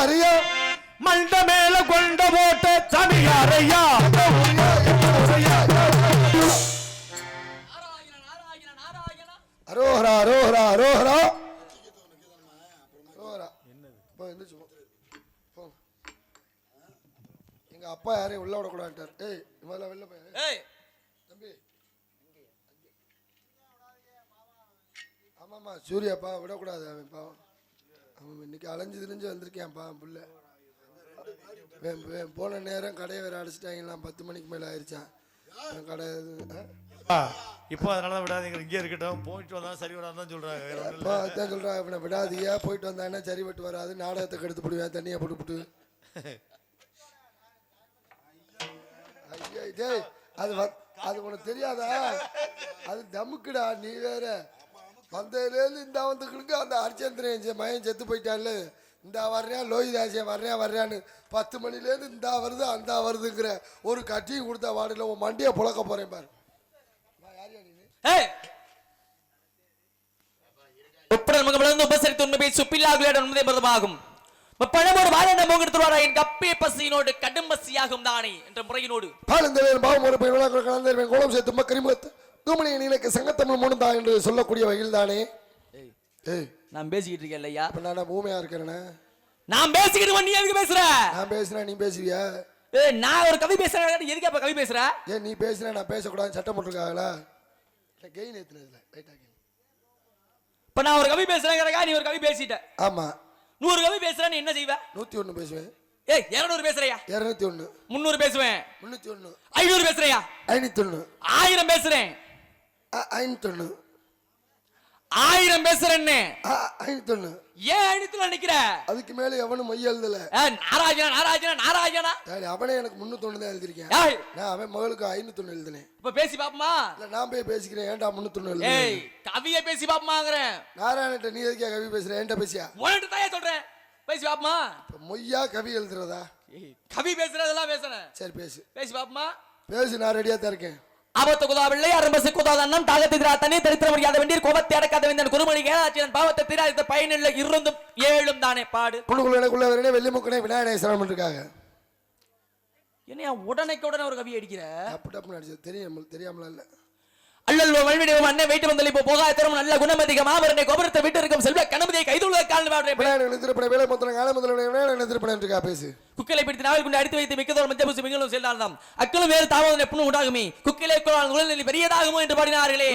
யாரையா மண்ட மேல கொண்ட போட்ட சாமியாரையா? அரோஹரா அரோஹரா அரோஹரா. அரோஹரா. போ. எங்க அப்பா யாரையும் உள்ள விடக்கூடாதுட்டார் ஏய் முதல்ல வெளில போய் தம்பி. ஆமாம்மா சூர்யாப்பா விடக்கூடாது அவன் பாவம். அவன் இன்னைக்கு அலைஞ்சு திரிஞ்சு வந்திருக்கேன்ப்பா புள்ள. போன நேரம் கடையை வேற அடிச்சிட்டாங்களாம் பத்து மணிக்கு மேலே ஆயிடுச்சான் கடை? இப்போ அதனால தான் விடாதீங்க. இங்கே இருக்கட்டும். போயிட்டு வந்தா சரி வராதுன்னு தான் சொல்றாங்க. வேற ஒண்ணும் இல்ல. அப்பா அதான் சொல்கிறான் இவனை விடாதீங்க. போயிட்டு வந்தானே சரி விட்டு வராது. நாடகத்தை கெடுத்து போடுவேன் தண்ணியை போட்டுவிட்டு ஐயா டேய் அது அது உனக்கு தெரியாதா? அது தமுக்குடா நீ வேற. வந்ததுலேருந்து இந்த வந்துக்கிட்டு அந்த ஹரிச்சந்திரன் மகன் செத்து போயிட்டான்ல. இந்த வர்றேன் லோகிதாசியன் வர்றேன் வர்றேன்னு பத்து மணிலேருந்து இந்த வருது அந்த வருதுங்கிற ஒரு கட்டியும் கொடுத்த வார்டில் உன் மண்டியை புழக்க போகிறேன் பாரு. கடும் பசியாகும் தானே? என்ற முறையினோடு. பாலந்தலையன் பாவம் ஒரு பையன் விழாக்கள் கலந்தவன் கோலம் சேர்த்து தூமணி நீலக்கு சங்கத்தமிழ் மூணு தான் என்று சொல்லக்கூடிய வகையில் தானே நான் பேசிக்கிட்டு இருக்கேன் இல்லையா நான் ஊமையா இருக்கிறேனே? நான் பேசிக்கிட்டு நீ எதுக்கு பேசுற? நான் பேசினா நீ பேசுவியா? ஏய் நான் ஒரு கவி பேசுறேன் எதுக்கு அப்ப கவி பேசுற? ஏன் நீ பேசினா நான் பேசக்கூடாதுன்னு சட்டம் போட்டிருக்காங்களா? கெயின் ஏத்துனதுல ரைட்டா கெயின் இப்ப நான் ஒரு கவி பேசுறேங்கிறக்கா நீ ஒரு கவி பேசிட்ட. ஆமா. நூறு கவி பேசுற நீ என்ன செய்வ? நூத்தி ஒண்ணு பேசுவேன். ஏய் இருநூறு பேசுறியா? இருநூத்தி ஒண்ணு முந்நூறு பேசுவேன். முன்னூத்தி ஒண்ணு ஐநூறு பேசுறியா? ஐநூத்தி ஒண்ணு ஆயிரம் பேசுறேன். ஐநூத்தி ஒண்ணு ஆயிரம் பேசுறேன்னு. ஐநூத்தி ஒண்ணு ஏன் அழுத்துல நிக்கிற? அதுக்கு மேல எவனும் மைய எழுதல. நாராயணா நாராயணா சரி, அவனே எனக்கு முன்னூத்தி ஒண்ணு தான் எழுதிருக்கேன் நான் அவன் மகளுக்கு ஐநூத்தி ஒண்ணு எழுதினேன். இப்ப பேசி பாப்போமா? இல்ல நான் போய் பேசிக்கிறேன். ஏன்டா முன்னூத்தி ஒண்ணு ஏய் எழுதுனேன் கவிய பேசி பாப்போமாங்கறேன். நாராயணட்ட நீ எதுக்கே கவி பேசுற? என்கிட்ட பேசியா? உன்கிட்ட தான் சொல்றேன்? பேசி பாப்போமா? இப்ப மொய்யா கவி எழுதுறதா? கவி பேசுறதெல்லாம் பேசுறேன். சரி பேசு. பேசி பாப்போமா? பேசு நான் ரெடியா தான் இருக்கேன். குதாவில்லை அரம்பசு குதாதன்னம் தாகத்தை திராத்தனே தரித்திர முடியாத வேண்டிய கோபத்தை அடக்காத வேந்தன் குருமணி ஏழாச்சியன் பாவத்தை திராத்த பயனில்லை இருந்தும் ஏழும் தானே பாடு. புண்ணுக்குள்ள எனக்குள்ள வரனே வெள்ளி முக்கனே விநாயகனை சிரமம் இருக்காங்க என்ன உடனைக்கு உடனே ஒரு கவி அடிக்கிற? டப்பு டப்புன்னு அடிச்சது. தெரியும் தெரியாமலாம் இல்ல. அல்லல்லோ வல்விடியும் அன்னை வைத்து வந்தல் இப்போ போகாத தரும் நல்ல குணமதிக மாபரனை கோபுரத்தை விட்டு இருக்கும் செல்வ கணபதியை கைதுள்ள விநாயகன் திருப்பண வேலை மொத்தம் கால முதல்ல விநாயகன் திருப்பணம் இருக்கா பேசு. குக்கிலை பிடித்து நாவல் கொண்டு அடித்து வைத்து மிக்கதோர் மஞ்சபூசி மிகவும் செல்லாதாம் அக்களும் வேறு தாமதம் எப்பனும் உண்டாகுமே. குக்கிலே குழால் உடல்நிலை பெரியதாகுமோ என்று பாடினார்களே.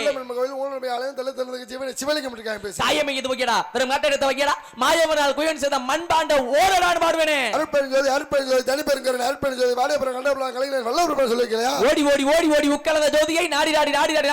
பேசு சாயமை இது வகையடா வெறும் காட்டெடுத்த வகையடா மாயவனால் குயன் செய்த மண்பாண்ட ஓரடான் பாடுவேனே. ஜோதி தனிப்பெருங்கரன் அருட்பெரும் ஜோதி வாடியபுரம் கண்டபுரம் கலைஞர் வல்லபுரம் சொல்லிக்கலையா ஓடி ஓடி ஓடி ஓடி உக்கலந்த ஜோதியை நாடி நாடி நாடி நாடி.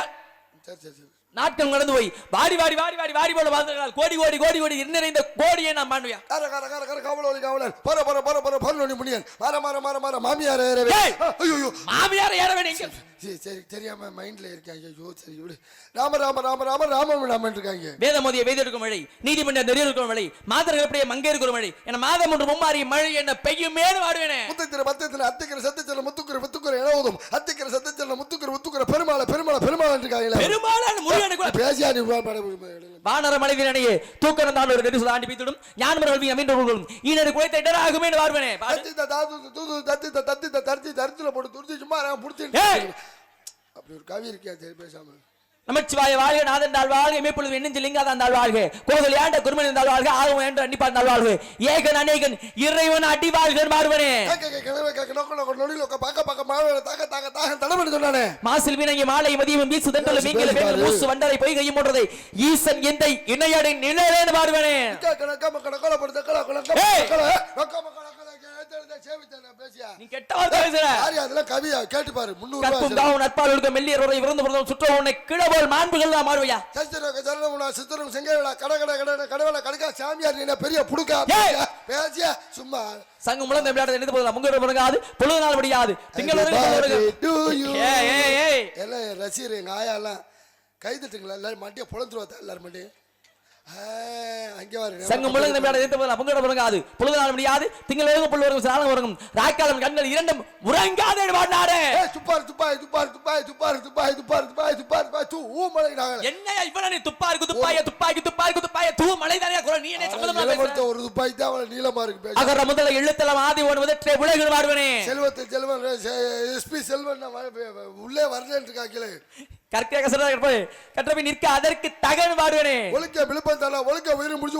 சரி சரி சரி. நாட்கள் கடந்து போய் வாடி வாடி வாடி வாடி வாடி போல வாழ்ந்தால் கோடி கோடி கோடி கோடி நிறைந்த கோடியை நான் பாண்டுவியா கர கர கர கர காவலோலி காவலன். பர பர பர பர பரலோனி முனியன். மாற மாற மாற மாற மாமியார் ஏறவே! ஐயோ மாமியார் ஏற வேணும் சரி சரி தெரியாம மைண்ட்ல இருக்காங்க ஐயோ சரி விடு. ராம ராம ராம ராம ராம ராமன் இருக்காங்க. வேத மோதிய வேதி இருக்கும் மழை நீதிமன்ற நெறி இருக்கும் மழை மாதர்கள் அப்படியே மங்கே இருக்கும் மழை என மாதம் ஒன்று மும்மாறி மழை என்ன பெய்யுமே வாடுவேனே. முத்தத்திர பத்தத்திர அத்திக்கிற சத்தச்சல முத்துக்குற முத்துக்குற எனவதும் அத்திக்கிற சத்தச்சல முத்துக்குற முத்துக்குற பெருமாளை பெருமாளை பெருமாள் இருக்காங்களா கூட பேசியா நீ பா- பா- பா- வானர மலைவினையே தூக்கணந்தான் ஒரு நெடுசு ஆண்டி பீத்திடும் ஞான கல்வி அமைந்தவர்களும் ஈனரு குறைத்த இடராகுமே வாடுவேனே பாடு. தத்தி தாது தூது தத்தி த தத்தி த தத்தி தரித்துல போட்டு துரிச்சு சும்மா நான் புடிச்சு! அப்படி ஒரு கவி இருக்கியா சரி பேசாம நமச்சிவாய வாழ்க நாதன் தாழ் வாழ்க மேற்பொழுது எண்ணெஞ்சு லிங்காதான் தாழ் வாழ்க கோதல் ஏண்ட குருமனின் தாழ் வாழ்க ஆகும் என்று அன்னிப்பான் தாழ் வாழ்க. ஏகன் அநேகன் இறைவன் அடி வாழ்க மாறுவனே. மாசில் வினங்கி மாலை மதியம் வீசு தண்டல பேசு, வீங்கில. மூசு வண்டரை பொய் கையும் போன்றதை ஈசன் எந்தை இணையடை நிழலேன்னு மாறுவனே. சேவித்தன பேசியா? நீ கெட்ட வார்த்தை பேசுற? யாரு அதெல்லாம் கவியா? கேட்டு பாரு 300 கற்பும் ரூபாய் தாவும் நட்பால் ஒழுக்க இறந்து பிறந்தோம் சுற்ற உன்னை கிழபோல் மாண்புகள் தான் மாறுவையா? சச்சரக சரணமுனா சித்தரும் செங்கவேலா கட கட கட கடவேல கடக்கா சாமியார் நீ பெரிய புடுக்கா! பேசியா? சும்மா. சங்கம் முழந்த விளையாட நினைத்து முடங்காது பொழுது நாள் முடியாது திங்கள். எல்லாம் ரசிகர் எங்க ஆயா எல்லாம் எல்லாரும் மண்டியை பொழந்துருவாத்தா எல்லாரும் மண்டி ஆ, அங்கே பாரு சங்கம் முழுங்க நம்பியாட எதிர்த்து பொங்கட முடியாது திங்கள் புல் சாலம் உறங்கும் கண்கள் இரண்டும் உறங்காதே ஏய், துப்பாரு துப்பாய் துப்பாரு துப்பாய் துப்பாரு துப்பாய் துப்பாரு துப்பாய் துப்பாரு துப்பாய் தூ ஊமலை நாங்கள் என்ன இவ்வளவு நீ துப்பாருக்கு துப்பாய துப்பாக்கி துப்பாக்கி துப்பாய தூ மலை தானே குரல் நீ என்ன சம்பந்தமா இளமரத்த பேசுற ஒரு துப்பாய் தான் அவளை இருக்கு அகர முதல எழுத்தலம் ஆதி ஒன் முதற்றே உலகில் வாழ்வனே செல்வத்தில் செல்வன் எஸ்பி உள்ளே வரலன்னு கசட கற்றபி நிற்க அதற்கு தகன் வாழ்வனே ஒழுக்க விழுப்பம் உயிரை முடிச்சு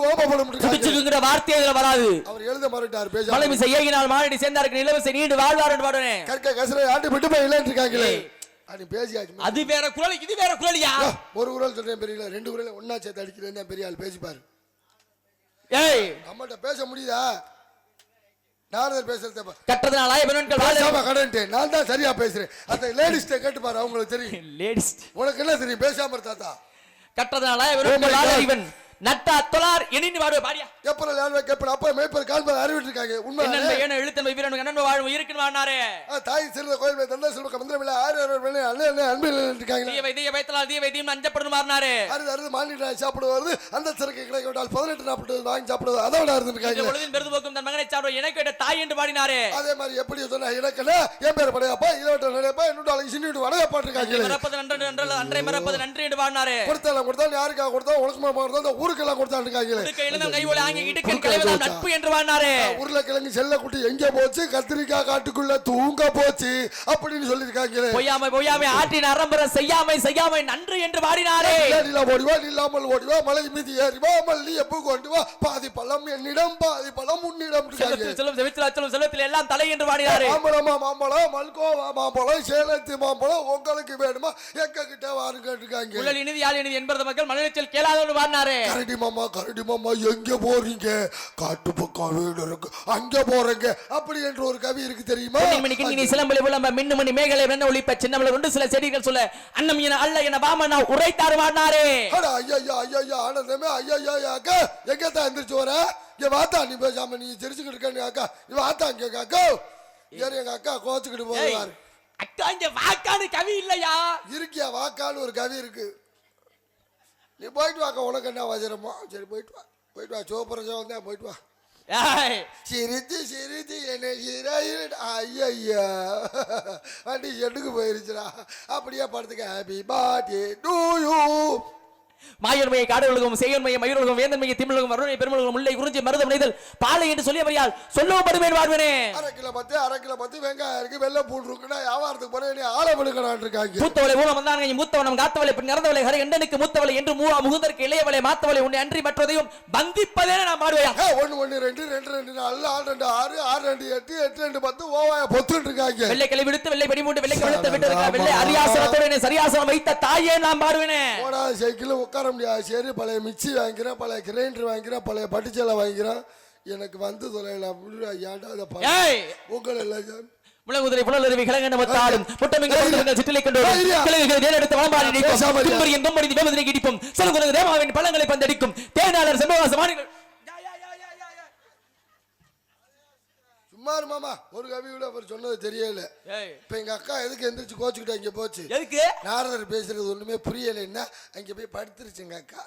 வார்த்தை இதுல வராது. அவர் எழுத மறுட்டார் பேச மலை மிசை ஏகினால் மாரடி சேர்ந்தாருக்கு நிலவசை நீண்டு வாழ்வார் என்று பாடுவனே. கற்க கசரை ஆட்டு விட்டு போய் இல்லைன்னு இருக்காங்களே. ஏய். அப்படி பேசியாச்சு. அது வேற குரல் இது வேற குரலியா? யோ, ஒரு குரல் சொல்றேன் பெரிய ரெண்டு குரல் ஒன்னா சேர்த்து அடிக்கிறேன் பெரிய ஆள் பேசிப்பாரு. ஏய். நம்மள்ட்ட பேச முடியுதா? நாரதர் பேசுறது. கற்றதனால பெண்கள் பேசாம கடன்ட்டு நான் தான் சரியா பேசுறேன். அந்த லேடிஸ்ட கேட்டு பாரு அவங்களுக்கு தெரியும். லேடிஸ் உனக்கு என்ன தெரியும்? பேசாம இருந்தா கற்றதனால Oh. இவன். நட்டா தொலார் எண்ணின்னு வாடுவ பாடியா. எப்பறம் லேண்ட் கேப்ப அப்ப மேய்ப்பர் கால்பர் அறிவிட்டு இருக்காங்க உண்மை என்னென்ன ஏன எழுத்தன் வீரன் கண்ணன் வாழும் இருக்குன்னு தாய் சிறந்த கோயில் தந்த செல்வ மந்திரம் இல்ல ஆறு வேலை அண்ணன் அன்பில் இருக்காங்க தீய வைத்திய வைத்தலால் தீய வைத்தியம் அஞ்சப்படும் மாறினாரு அறுது அறுது மாநில சாப்பிடுவது அந்த சரக்கு கிடைக்க விட்டால் பதினெட்டு நாற்பது வாங்கி சாப்பிடுவது. அதோட அறுது இருக்காங்க. பொழுதின் பெருது போக்கும் தன் மகனை சாப்பிட எனக்கு தாய் என்று பாடினாரு அதே மாதிரி எப்படி சொன்னா எனக்குன்னா என் பேர் படையாப்பா இருபத்தி நினைப்பா என்னோட அழகு சின்னிட்டு வடகப்பா இருக்காங்க மறப்பது நன்று நன்று அன்றை மறப்பது நன்றி என்று பாடினாரு கொடுத்தாலும் கொடுத்தாலும் யாருக்காக கொடுத்தா உனக்குமா கொடுத்தா அந்த ஊருக்கெல்லாம் கொடுத்தான்னு இருக்காங்களே உடுக்க இழந்தவன் கை ஒளி ஆங்கி இடுக்கன் கலைவதாம் நட்பு என்று வாடினாரு உருளைக்கிழங்கு செல்லக்குட்டி எங்க போச்சு? கத்திரிக்காய் காட்டுக்குள்ள தூங்க போச்சு. அப்படின்னு சொல்லியிருக்காங்களே. பொய்யாமை பொய்யாமை ஆற்றின் அரம்பர செய்யாமை செய்யாமை நன்று என்று வாடினாரே. நிலா ஓடிவா நில்லாமல் ஓடிவா மலை மீதி ஏறிவா மல்லி எப்போ கொண்டு வா? பாதி பழம் என்னிடம் பாதி பழம் உன்னிடம் செவித்தில் அச்சலும் செல்வத்தில் எல்லாம் தலை என்று வாடினாரு. மாம்பழமா மாம்பழம்? மல்கோவா மாம்பழம்? சேலத்து மாம்பழம்? உங்களுக்கு வேணுமா? எங்க கிட்ட வாருங்க இருக்காங்க உள்ளல் இனிதி யாழ் இனிதி என்பது மக்கள் மனநிலைச்சல் கேளாதவனு வாடினாரு. கரடி மாமா கரடி மாமா எங்க போறீங்க? காட்டு பக்கம் வீடு இருக்கு. அங்க போறீங்க. அப்படி என்று ஒரு கவி இருக்கு தெரியுமா? மணி கிண்ணினி சிலம்பலி விளம்ப மின்னு மணி மேகலை வெண்ண ஒளிப்ப சின்னமலை கொண்டு சில செடிகள் சொல்ல அன்னம் என அல்ல என வாமனா உரைத்தாரு வாடினாரே அட ஐயா ஐயா ஆனந்தமே ஐயா ஐயா அக்கா. எங்க தான் எந்திரிச்சு வர? இங்க வாத்தா நீ பேசாம நீ சிரிச்சுக்கிட்டு இருக்க நீ அக்கா. நீ வாத்தா இங்க அக்கா. ஏறி எங்க அக்கா கோச்சுக்கிட்டு போவாரு அக்கா இங்க வாக்காடு கவி இல்லையா? இருக்கியா வாக்கான்னு ஒரு கவி இருக்கு. நீ போயிட்டு வாக்கா உனக்கு என்ன வஜரமோ சரி போயிட்டு வா. போயிட்டு வா சோப்பரசம் வந்தா போயிட்டு வா. சிரித்து சிரித்து என்னை சிராயிரு ஐயா வண்டி ஷெட்டுக்கு போயிருச்சுடா. அப்படியே படுத்துக்க ஹாப்பி பர்த்டே டு யூ மாயன்மையை காடுகளுக்கும் செய்யன்மையை மயூரகம் வேந்தன்மையை திமிழகம் வருணை பெருமளகம் முல்லை குறிஞ்சி மருதம் நெய்தல் பாலை என்று சொல்லியவரையால் சொல்லவும் படுவேன் வாழ்வனே. அரை கிலோ பத்து அரை கிலோ பத்து வெங்காயம் இருக்கு வெள்ளை பூண்டு இருக்குன்னா வியாபாரத்துக்கு போறேன் நீ ஆளை விழுக்கலான் இருக்காங்க. மூத்தவளை மூலம் வந்தாங்க மூத்தவனம் காத்தவளை பின் இறந்தவளை ஹரி எண்டனுக்கு மூத்தவளை என்று மூவா முகுந்தற்கு இளையவளை மாத்தவளை உன்னை அன்றி மற்றதையும் பந்திப்பதே நான் ஏ, ஒண்ணு ஒண்ணு ரெண்டு ரெண்டு ரெண்டு நாலு ஆறு ரெண்டு ஆறு ஆறு ரெண்டு எட்டு எட்டு ரெண்டு பத்து ஓவாய பொத்துட்டு இருக்காங்க. வெள்ளை கிளை விடுத்து வெள்ளை படி மூட்டு வெள்ளை கழுத்து விட்டு வெள்ளை அரியாசனத்தோட சரியாசனம் வைத்த தாயே நான் பாடுவேனே போடா சைக்கிள் உட்கார முடியாது சரி பழைய மிக்சி வாங்கிக்கிறேன் பழைய கிரைண்டர் வாங்கிக்கிறேன் பழைய பட்டுச்சேலை வாங்கிக்கிறேன் எனக்கு வந்து தொலைல ஏன்டா அதை உங்கள் எல்லாம் முழங்குதிரை புலலருவி கிழங்கண்ட மத்தாடும் சிற்றிலை கொண்டு. கிழங்குகள் தேனெடுத்து வளம்பாடி நீக்கும். தும்புரியின் தும்படி தேவாவின் பழங்களை பந்தடிக்கும். தேனாளர் செம்பவாச மாணிகள். இரு மாமா ஒரு கவி கூட அவர் சொன்னது தெரியல. இப்ப எங்க அக்கா எதுக்கு எந்திரிச்சு கோச்சுக்கிட்டு அங்க போச்சு? எதுக்கு? நாரதர் பேசுறது ஒண்ணுமே புரியலைன்னா அங்க போய் படுத்துருச்சுங்க அக்கா.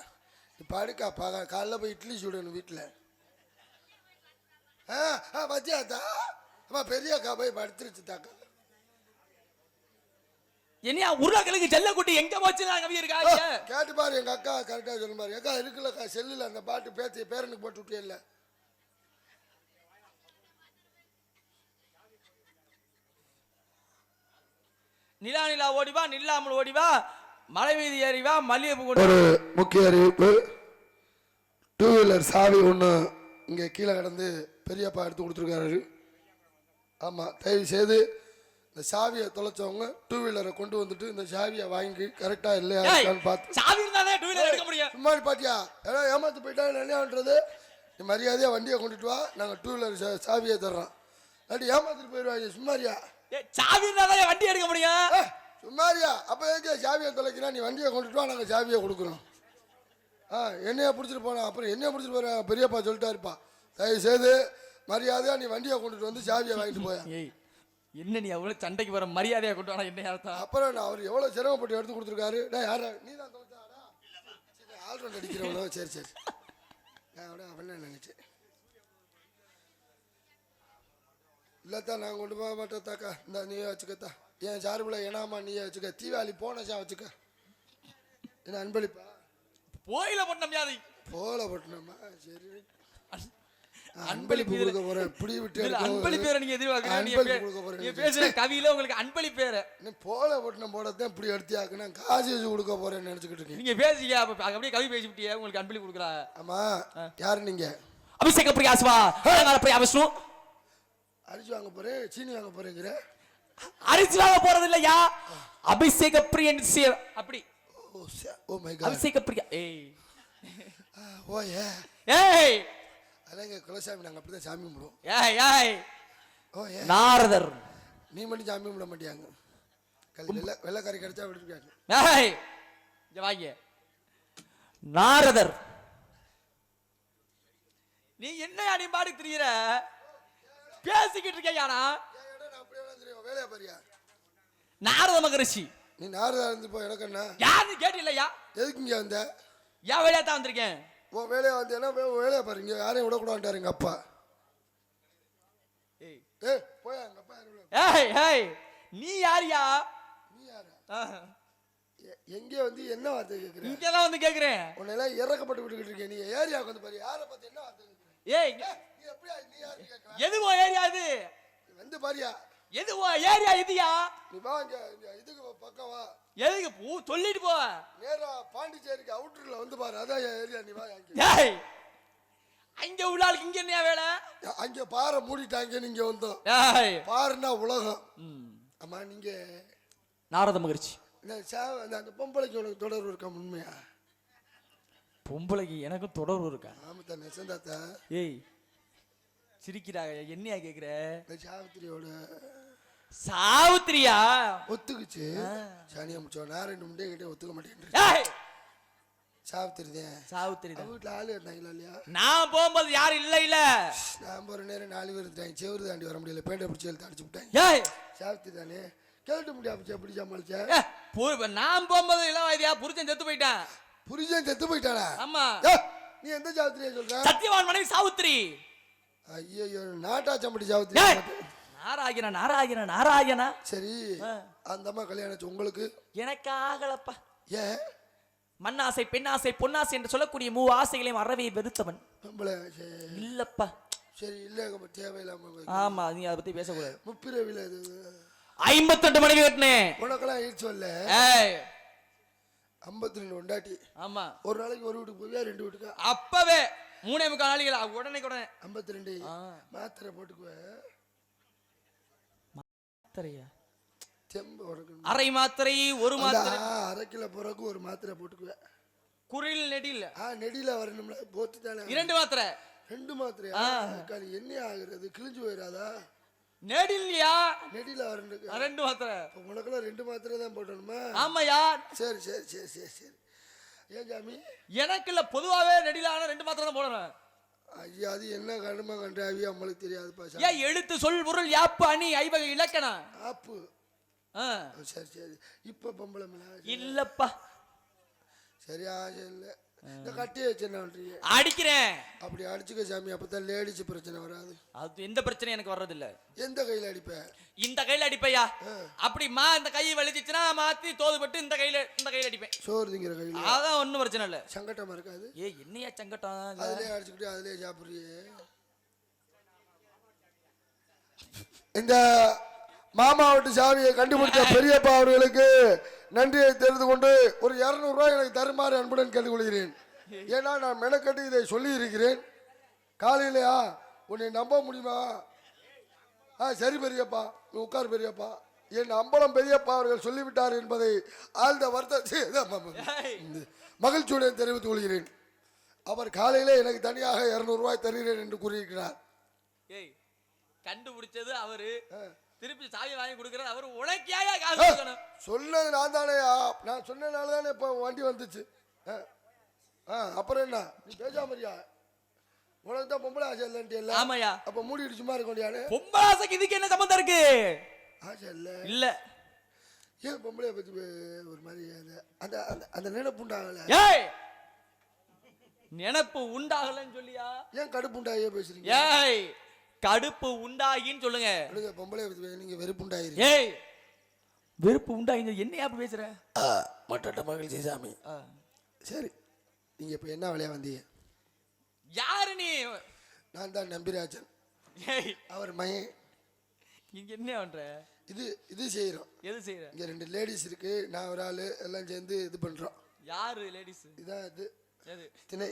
நீ படுக்கா பாக்க காலைல போய் இட்லி சுடணும் வீட்டுல ஆ ஆ பத்தியாத்தா அம்மா பெரிய அக்கா போய் படுத்துருச்சு தாக்கா என்னையா உருளைக்கிழங்கு செல்லக்குட்டி எங்க போச்சு நான் கவி இருக்கா ஆ, கேட்டு பாரு எங்க அக்கா கரெக்டா சொல்லு பாரு. அக்கா இருக்குல்லக்கா செல்லுல அந்த பாட்டு பேத்தி பேரனுக்கு போட்டு விட்டே இல்ல. நிலா நிலா ஓடிவா நில்லாமல் ஓடிவா மலை மீது ஏறிவா மல்லிகைப்பூ கொண்டு ஒரு முக்கிய அறிவிப்பு. டூ வீலர் சாவி ஒன்று இங்கே கீழே கிடந்து பெரியப்பா எடுத்து கொடுத்துருக்காரு. ஆமாம் தயவு செய்து இந்த சாவியை தொலைச்சவங்க டூ வீலரை கொண்டு வந்துட்டு இந்த சாவியை வாங்கி கரெக்டாக இல்லையா இருக்கான்னு பார்த்து. சாவி இருந்தாதான் டூ வீலர் எடுக்க முடியும். சும்மா பாட்டியா ஏன்னா ஏமாத்து போயிட்டா என்ன பண்ணுறது நீ மரியாதையாக வண்டியை கொண்டுட்டு வா நாங்கள் டூ வீலர் சாவியை தர்றோம். இல்லாட்டி ஏமாத்திட்டு போயிடுவாங்க சும்மாரியா சாவி இருந்தாதான் வண்டி எடுக்க முடியும்? சும்மாரியா. அப்போ எதுக்கு சாவியை தொலைக்கிறா நீ வண்டியை கொண்டுட்டு வா நாங்கள் சாவியை கொடுக்குறோம் ஆ என்னைய பிடிச்சிட்டு போனா அப்புறம் என்னைய பிடிச்சிட்டு போற பெரியப்பா சொல்லிட்டாருப்பா தயவு செய்து மரியாதையா நீ வண்டியை கொண்டுட்டு வந்து சாவியை வாங்கிட்டு போய. என்ன நீ அவ்வளவு சண்டைக்கு வர மரியாதையா கொண்டு வானா என்ன அர்த்தம் அப்புறம் நான் அவர் எவ்வளோ சிரமப்பட்டு எடுத்து கொடுத்துருக்காரு? டேய் யாரா நீ தான் தொலைச்சாடா ஆல்ரவுண்ட் அடிக்கிறவனோ சரி சரி. நான் அவன நினைச்சேன் இல்லத்தா நான் கொண்டு போக மாட்டேத்தாக்கா இந்த நீயே வச்சுக்கத்தா. என் சார்பில் ஏனாமா நீயே வச்சுக்க. தீபாவளி போனச்சா வச்சுக்க. என்ன அன்பளிப்பா? போயில பொண்ணம் யாரு? போல பட்டணமா சரி அன்பளிப்பு கொடுக்க போறேன். இப்படி விட்டு அன்பளிப்பு வேற நீங்க எதிர்பார்க்கறீங்க. நீங்க கொடுக்க நீங்க போறேன் பேசுற கவியில உங்களுக்கு அன்பளிப்பு வேற. நீ போல பட்டணம் போடத்தான் இப்படி எடுத்தியாக்குனா காசு வச்சு கொடுக்க போறேன்னு நினைச்சுக்கிட்டு நீங்க பேசிக்க அப்ப அப்படியே கவி பேசிவிட்டியே. உங்களுக்கு அன்பளிப்பு கொடுக்குறா. ஆமா யாரு நீங்க? அபிஷேக பிரியாசுவா பிரியா விஷ்ணு அரிசி வாங்க போறேன் சீனி வாங்க போறேங்கிற. அரிசி வாங்க போறது இல்லையா? அபிஷேக பிரியன் சி- அப்படி. ஓ ஓ மை காட் அபிஷேக பிரியா. ஏய். ஓ ஏ ஏய். அதாங்க குலசாமி நாங்க அப்படிதான் சாமி கும்பிடுவோம். ஏய் ஏய். ஓ ஏ நாரதர். நீ மட்டும் சாமி கும்பிட மாட்டியாங்க? வெள்ளை வெள்ளைக்காரி கிடைச்சா விட்டுருக்காங்க ஏய். இங்க வாங்க. நாரதர். நீ என்ன நீ பாடி திரியற? பேசிக்கிட்டு இருக்க யானா? வேலையா பாரியா? நாரத மகரிஷி. நீ நாரதா இருந்து போ எனக்கு என்ன? யாருன்னு கேட்டில்லையா? எதுக்கு இங்க வந்த? ஏன் வேலையா தான் வந்திருக்கேன். உன் வேலையா வந்தேன்னா வேலையா பாருங்க யாரையும் விடக்கூடாண்டாரு எங்க அப்பா. ஏய். ஏ போயா எங்க அப்பா ஏய் ஏய் நீ யாரியா? நீ யாரா? எங்கே வந்து என்ன வார்த்தை கேட்குற இங்கதான் வந்து கேக்குறேன். உன்னெல்லாம் இறக்கப்பட்டு விட்டுக்கிட்டு இருக்கேன் நீ ஏரியாவுக்கு வந்து பாரு யாரை பார்த்து என்ன வார்த்தை ஏய் எதுவோ ஏரியா இது வந்து பாரியா? எதுவோ ஏரியா இதுயா? நீ வா இங்க இங்க இதுக்கு பக்கம் வா. எதுக்கு பூ சொல்லிட்டு போ. நேரா பாண்டிச்சேரிக்கு அவுட்டர்ல வந்து பாரு அதான் ஏரியா நீ வா ஏய் அங்க உள்ள ஆளுக்கு இங்க என்ன வேலை? அங்க பாறை மூடிட்டாங்க நீங்க வந்தோம். ஏய். பாருன்னா உலகம். ஆமா நீங்க நாரத மகிழ்ச்சி அந்த பொம்பளைக்கு உனக்கு தொடர்பு இருக்கா உண்மையா? பொம்பளைக்கு எனக்கும் தொடர்பு இருக்கா? ஆமாத்தா நெசந்தாத்தா. ஏய் சிரிக்கிறாங்க. என்னையா கேக்குற? சாவித்திரியோட சாவித்திரியா? ஒத்துக்குச்சு. சனியா முடிச்சோம் நான் ரெண்டு முண்டே கிட்டே ஒத்துக்க மாட்டேன் ஏய்! சாவித்திரி வீட்டில் ஆள் இருந்தாங்களா இல்லையா நான் போகும்போது யாரும் இல்ல இல்ல. நான் போகிற நேரம் நாலு பேர் இருந்தாங்க. செவரு தாண்டி வர முடியல. பேண்டை பிடிச்சி எழுத்து அடிச்சு விட்டாங்க. ஏய்! சாவித்திரி தானே கேட்டு முடியாது எப்படி சமாளிச்சா? ஏ, பு- நான் போகும்போது இளவயதியா புருஷன் செத்து போயிட்டான். புரிஞ்சேன் செத்து போயிட்டானா ஆமா. நீ எந்த சாவித்திரியா சொல்ற? சத்தியவான் மனைவி சாவித்திரி. ஐயோ நாட்டா சம்படி சாவித்திரி நாராயணா நாராயணா நாராயணா. சரி. அந்த அம்மா கல்யாணம் உங்களுக்கு? எனக்கு ஆகலப்பா. ஏன்? மண்ணாசை பெண்ணாசை பொன்னாசை என்று சொல்லக்கூடிய மூ ஆசைகளையும் அறவே வெறுத்தவன். இல்லப்பா. சரி இல்லை தேவையில்லாம ஆமா நீ அதை பத்தி பேசக்கூடாது. முப்பிரவில ஐம்பத்தெட்டு மனைவி கட்டினேன். உனக்கெல்லாம் சொல்ல ஏய்! ஐம்பத்தி ரெண்டு ஒண்டாட்டி ஆமா. ஒரு நாளைக்கு ஒரு வீட்டுக்கு போவியா ரெண்டு வீட்டுக்கா? அப்பவே மூணே முக்கால் நாளைக்கு உடனே உடனே ஐம்பத்தி ரெண்டு. மாத்திரை போட்டுக்குவேன் மாத்திரையா? அரை மாத்திரை ஒரு மாத்திரை. அரை கிலோ பிறகு ஒரு மாத்திரை போட்டுக்குவேன் குரில் நெடியில் ஆ நெடியில வரணும்ல போட்டு தானே இரண்டு மாத்திரை. ரெண்டு மாத்திரையா? காலி என்ன ஆகுறது கிழிஞ்சு போயிடாதா நெடில்லையா நெடியில வரணுக்கு ரெண்டு மாத்திரை. அப்ப உனக்கெல்லாம் ரெண்டு மாத்திரை தான் போட்டணுமா ஆமாயா சரி சரி சரி சரி சரி. ஏன் சாமி எனக்கு இல்ல பொதுவாவே நெடிலான ரெண்டு மாத்திரை தான் போடணும். ஐயா அது என்ன கடுமை கண்டாவி நம்மளுக்கு தெரியாதுப்பா சாமி ஏன் எழுத்து சொல் பொருள் யாப்பு அணி ஐவகை இலக்கணம். ஆப்பு. ஆ. சரி சரி. இப்போ பொம்பளை இல்லப்பா. சரியா இல்லை. இந்த கட்டி வச்சுன்றீங்க அடிக்கிறேன். அப்படி அடிச்சுக்க சாமி அப்பதான் லேடிஸ் பிரச்சனை வராது. அது எந்த பிரச்சனையும் எனக்கு வர்றதில்ல. எந்த கையில் அடிப்ப? இந்த கையில அடிப்பையா? அப்படி மா இந்த கையை வலிச்சிச்சுன்னா மாத்தி தோதுபட்டு இந்த கையில இந்த கையில அடிப்பேன். சோறு திங்கிற கையில். அதான் ஒண்ணும் பிரச்சனை இல்ல. சங்கட்டமா இருக்காது ஏ என்னையா சங்கட்டம்? அதுலயே அடிச்சுக்கிட்டு அதுலயே சாப்பிடுறியே. இந்த மாமா வீட்டு சாவியை கண்டுபிடிச்ச பெரியப்பா அவர்களுக்கு நன்றியை தெரிந்து கொண்டு ஒரு இரநூறுவா எனக்கு தருமாறு அன்புடன் கேட்டுக்கொள்கிறேன். ஏன்னா நான் மெனக்கட்டு இதை சொல்லி இருக்கிறேன் காலையிலையா? உன்னை நம்ப முடியுமா? ஆ சரி பெரியப்பா. நீ உட்கார் பெரியப்பா. என் அம்பலம் பெரியப்பா அவர்கள் சொல்லிவிட்டார் என்பதை ஆழ்ந்த வருத்த மகிழ்ச்சியுடன் தெரிவித்துக் கொள்கிறேன். அவர் காலையிலே எனக்கு தனியாக இரநூறுவாய் தருகிறேன் என்று கூறியிருக்கிறார். கண்டுபிடிச்சது அவரு. திருப்பி சாவி வாங்கி கொடுக்கறது அவரு உனக்கியாயா காசு கொடுக்கணும்? சொன்னது நான் தானேயா நான் சொன்னனால தானே இப்போ வண்டி வந்துச்சு. ஆ. அப்புறம் என்ன? நீ பேசாமரியா உனக்கு தான் பொம்பளை ஆசை இல்லைன்ட்டு இல்லை? ஆமாயா அப்போ மூடிட்டு சும்மா இருக்க முடியாது பொம்பளாசைக்கு இதுக்கு என்ன சம்பந்தம் இருக்கு? ஆசை இல்லை. இல்ல. ஏன் பொம்பளைய பற்றி ஒரு மாதிரி அந்த அந்த அந்த- அந்த நினைப்புண்டாகல ஏய்! நினப்பு உண்டாகலன்னு சொல்லியா? ஏன் கடுப்புண்டாயே பேசுறீங்க? ஏய்! கடுப்பு உண்டாகின்னு சொல்லுங்க. விடுங்க, பொம்பளை நீங்க வெறுப்புண்டாயிரு ஏய் வெறுப்பு உண்டாகி என்னையா அப்ப பேசுற? மட்டட்ட மகிழ்ச்சி சாமி. ஆ. சரி நீங்க இப்ப என்ன வேலையா வந்தீங்க? யாரு நீ? நான் தான் நம்பிராஜன். ஏய். அவர் மயன் இங்க என்ன பண்ற? இது இது செய்யறோம் எது செய்யற இங்க ரெண்டு லேடிஸ் இருக்கு. நான் ஒரு ஆளு எல்லாம் சேர்ந்து இது பண்றோம். யாரு லேடிஸ் இதான் இது. எது? திணை.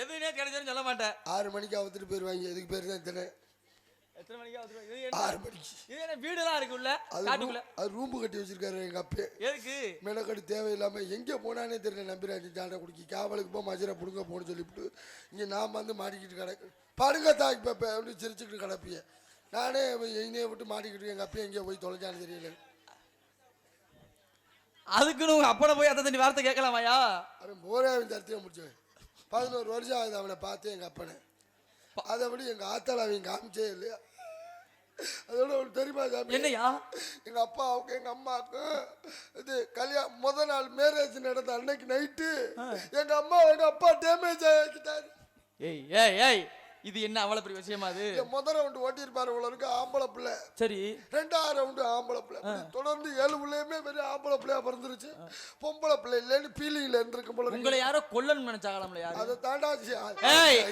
எதுனே கிடைச்சாலும் சொல்ல மாட்டேன். ஆறு மணிக்கு அவுத்துட்டு போயிருவாங்க. இதுக்கு பேர் தான் திணை எத்தனை மணிக்கு ஆறு மணிக்கு. இது என்ன வீடுலாம் இருக்கு உள்ள அது காட்டுக்குள்ள. அது ரூம்பு கட்டி வச்சிருக்காரு எங்க அப்பே. எதுக்கு? மெனக்கடு தேவையில்லாம எங்க போனானே தெரியல நம்பிராஜ் ஜாண்டை குடிக்கி. காவலுக்கு போ மஜரை புடுங்க போன்னு சொல்லிவிட்டு இங்க நான் வந்து மாட்டிக்கிட்டு கிடக்கு படுங்க தாக்கி பாப்ப அப்படின்னு சிரிச்சுக்கிட்டு கிடப்பிய. நானே என்னைய விட்டு மாட்டிக்கிட்டு எங்க அப்பே எங்கேயோ போய் தொலைஞ்சான்னு தெரியல. அதுக்குன்னு உங்க அப்பனை போய் அந்த தண்ணி வார்த்தை கேட்கலாமாயா அவன் போரே அவன் தரத்தையும் முடிச்சவன். பதினோரு வருஷம் ஆகுது அவனை பார்த்து எங்க அப்பனை. அதை விட எங்க ஆத்தால அவன் காமிச்சே இல்லையா? அதோட உனக்கு தெரியுமா சாமி? என்னையா? எங்க அப்பாவுக்கு எங்க அம்மாவுக்கும் இது கல்யாணம் முத நாள் மேரேஜ் நடந்த அன்னைக்கு நைட்டு எங்க அம்மா எங்க அப்பா டேமேஜ் ஆகிட்டாரு. ஏய் ஏய் ஏய். இது என்ன அவ்வளவு பெரிய விஷயமா அது? இந்த முத ரவுண்டு ஓட்டியிருப்பாரு இருக்கு ஆம்பளை பிள்ளை. சரி. ரெண்டாவது ரவுண்டு ஆம்பளை பிள்ளை. தொடர்ந்து ஏழு பிள்ளையுமே பெரிய ஆம்பளை பிள்ளையா பிறந்துருச்சு. பொம்பளை பிள்ளை இல்லைன்னு ஃபீலிங்ல இருந்திருக்கு போல. உங்களை யாரோ கொல்லன்னு நினைச்சாங்களாம்ல யாரு? அதை தாண்டா!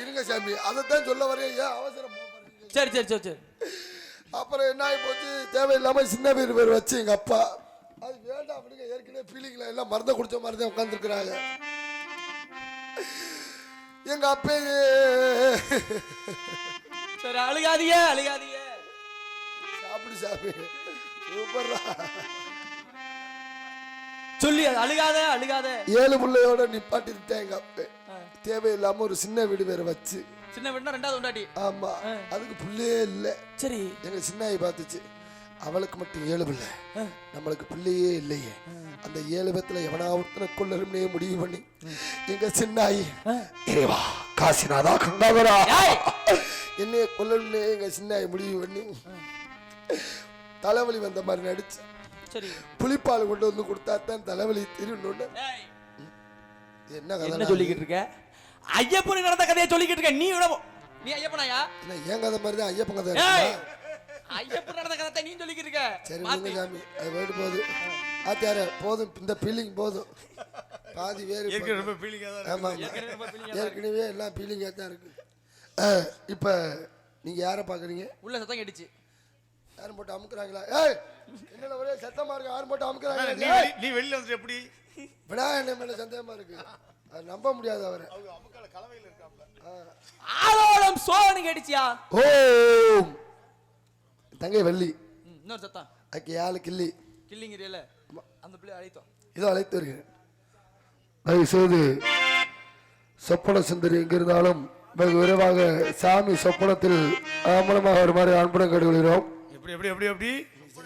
இருங்க சாமி. அதைத்தான் சொல்ல வரேன். ஏன் அவசரம். சரி சரி சரி சரி. அப்புறம் என்ன ஆகி போச்சு? தேவையில்லாம சின்ன பேர் பேர் வச்சு எங்க அப்பா. அது வேண்டாம் அப்படிங்க ஏற்கனவே ஃபீலிங்ல எல்லாம் மருந்தை குடிச்ச மாதிரி தான் உட்காந்துருக்குறாங்க எங்க அப்பே சரி அழுகாதீங்க அழுகாதீங்க. சாப்பிடு சாமி. சூப்பர்ரா சொல்லி அழுகாத அழுகாத. ஏழு பிள்ளையோட நிப்பாட்டிட்டேன் எங்க அப்பே. தேவையில்லாம ஒரு சின்ன வீடு வேற வச்சு. சின்ன வீடுனா ரெண்டாவது உண்டாட்டி. ஆமா. அதுக்கு பிள்ளையே இல்லை. சரி. எங்க சின்னாயி பார்த்துச்சு. அவளுக்கு மட்டும் ஏழு பிள்ளை நம்மளுக்கு பிள்ளையே இல்லையே. அந்த ஏழு பேத்துல எவனாவத்தனை கொள்ளரும்னே முடிவு பண்ணி எங்க சின்னாயி இறைவா காசிநாதா கங்காதரா ஏய்! என்னைய கொல்லணும்னே எங்க சின்னாயி முடிவு பண்ணி தலைவலி வந்த மாதிரி நடிச்சு புளிப்பால் கொண்டு வந்து கொடுத்தா தான் தலைவலி திருன்னு என்ன கதை சொல்லிக்கிட்டு இருக்க? ஐயப்பனுக்கு நடந்த கதையை சொல்லிக்கிட்டு இருக்க. நீ விட நீ ஐயப்பனாயா? என்ன ஏன் கதை மாதிரி தான் ஐயப்பன் கதை? ஐயப்பன் நடந்த கதை நீ சொல்லிக்கிட்டு இருக்க சரி. விடுங்க சாமி. அது போயிட்டு போகுது. ஆத்தியார போதும். இந்த பீலிங் போதும். பாதி வேறு ரொம்ப ஃபீலிங்காக தான் ஆமா இருக்கு. ஆமா ஏற்கனவே எல்லாம் பீலிங்காக தான் இருக்கு. ஆ, இப்ப நீங்க யாரை பாக்குறீங்க உள்ள சத்தம் கேட்டுச்சு. யாரும் போட்டு அமுக்குறாங்களா? ஏய் என்னடா ஒரே சத்தமா இருக்கு? யாரும் போட்டு அமுக்குறாங்க நீ வெளியில வந்துட்டு எப்படி? விடா என்ன மேல சந்தேகமா இருக்கு. அது நம்ப முடியாது அவரை. ஆரோடம் சோழனு கேட்டுச்சியா? ஓ தங்கை வள்ளி. ம், இன்னொரு சத்தம். அக்கி ஆளு கிள்ளி. கில்லிங்கிறியல அந்த பிள்ளை அழைத்தோம். இதோ அழைத்து வருகிறேன். தயவு செய்து சொப்பன சுந்தரி எங்கிருந்தாலும் வெகு விரைவாக சாமி சொப்பனத்தில் ஆமலமாக வருமாறு அன்புடன் கேட்டுக்கொள்கிறோம். எப்படி எப்படி எப்படி எப்படி?